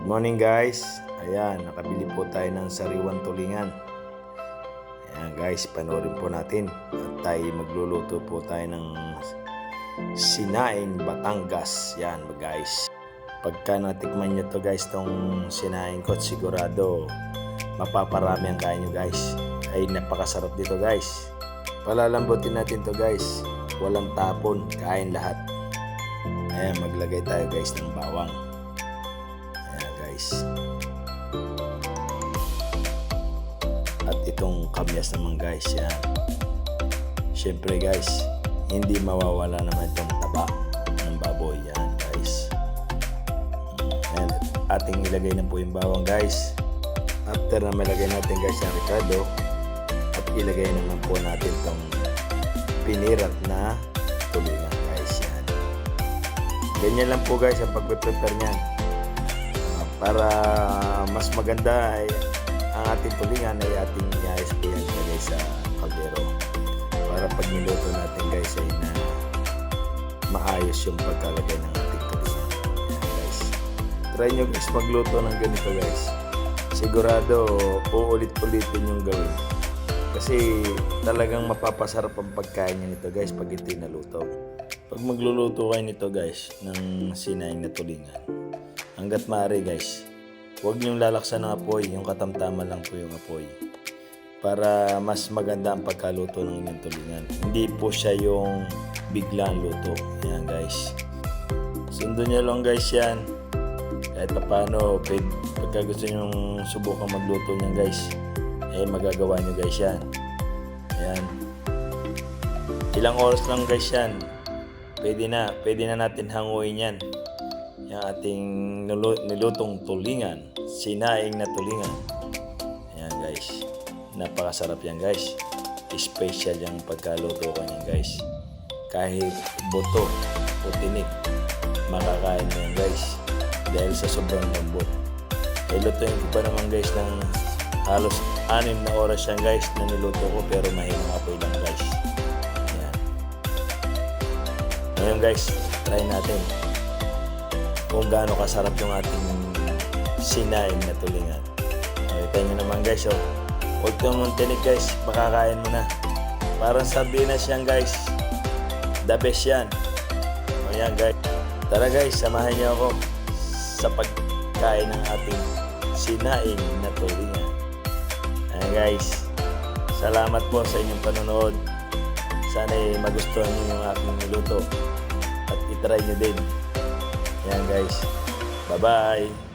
Good morning guys. Ayan, nakabili po tayo ng sariwan tulingan. Ayan guys, panoorin po natin. At tayo magluluto po tayo ng sinaing Batangas. Yan guys. Pagka natikman nyo to guys, tong sinaing ko, sigurado mapaparami ang kain nyo guys. Ay napakasarap dito guys. Palalambutin natin to guys. Walang tapon, kain lahat. Ayan, maglagay tayo guys ng bawang. Guys. At itong kamyas naman guys, yan. Siyempre guys, hindi mawawala naman itong taba ng baboy yan guys. Ayan, ating ilagay na po yung bawang guys. After na malagay natin guys yung Ricardo, at ilagay naman po natin itong pinirat na tulingan guys yan. Ganyan lang po guys ang pagpe-prepare niyan. Para mas maganda ay ang ating tulingan ay ating yan guys sa kaldero. Para pag niluto natin guys ay na maayos yung pagkalagay ng ating tulingan. Guys. Try nyo guys magluto ng ganito guys. Sigurado uulit-ulitin yung gawin. Kasi talagang mapapasarap ang pagkain niya nito guys pag ito naluto. Pag magluluto kayo nito guys ng sinaing na tulingan, hanggat maaari guys, huwag niyong lalaksan ng apoy, yung katamtaman lang po yung apoy. Para mas maganda ang pagkaluto ng inyong tulingan. Hindi po siya yung biglang luto. Ayan guys. Sundo niyo lang guys yan. Kahit pa paano, pwede, pagka gusto niyong subukan magluto niyan guys, eh magagawa niyo guys yan. Ayan. Ilang oras lang guys yan. Pwede na, pwede na natin hanguin yan. Yung ating nilu- nilutong tulingan, sinaing na tulingan. Ayan guys. Napakasarap yan guys. Special yung pagkaluto ko niyan guys. Kahit buto o tinik, makakain mo yan guys. Dahil sa sobrang lambot. Eh, lutuin ko pa naman guys ng halos anim na oras yan guys na niluto ko pero mahinang apoy lang guys. Ayan. Ngayon guys, try natin kung gaano kasarap yung ating sinaing na tulingan. Nakita nyo naman guys, oh. Huwag kang mong tinig guys, makakain mo na. Parang sardinas yan guys. The best yan. O yan guys. Tara guys, samahan niyo ako sa pagkain ng ating sinaing na tulingan. Ayan guys, salamat po sa inyong panonood. Sana magustuhan niyo yung aking niluto at itry niyo din. Ayan guys, bye-bye!